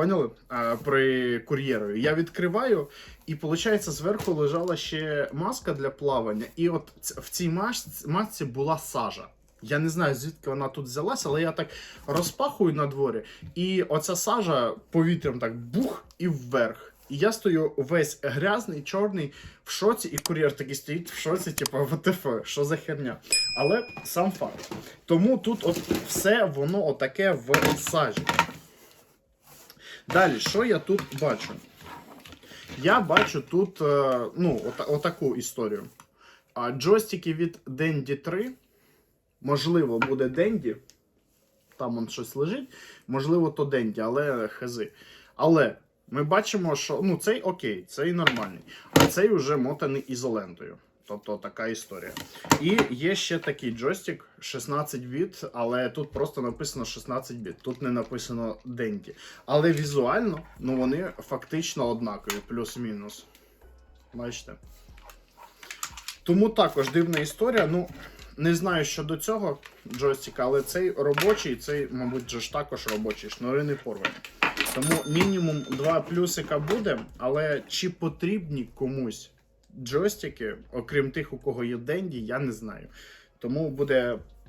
Поняли? А, при кур'єрові. Я відкриваю, і виходить, зверху лежала ще маска для плавання. І от в цій масці, була сажа. Я не знаю, звідки вона тут взялася, але я так розпахую на дворі, і оця сажа повітрям так бух і вверх. І я стою весь грязний, чорний, в шоці, і кур'єр такий стоїть в шоці, типу, ВТФ, що за херня. Але сам факт. Тому тут от все воно отаке в сажі. Далі, що я тут бачу? Я бачу тут е, ну, ота- отаку історію. Джойстики від Dendy 3. Можливо, буде Денді. Там он щось лежить. Можливо, то Денді, але хези. Але ми бачимо, що ну, цей окей, цей нормальний. А цей вже мотаний ізолентою. Тобто така історія. І є ще такий джойстик 16 біт, але тут просто написано 16 біт. Тут не написано Денді. Але візуально, ну вони фактично однакові, плюс-мінус. Бачите? Тому також дивна історія. Ну, не знаю щодо цього джойстика, але цей робочий, цей, мабуть, ж також робочий, шнури не порвані. Тому мінімум два плюсика буде, але чи потрібні комусь джойстики, окрім тих, у кого є Денді, я не знаю. Тому буде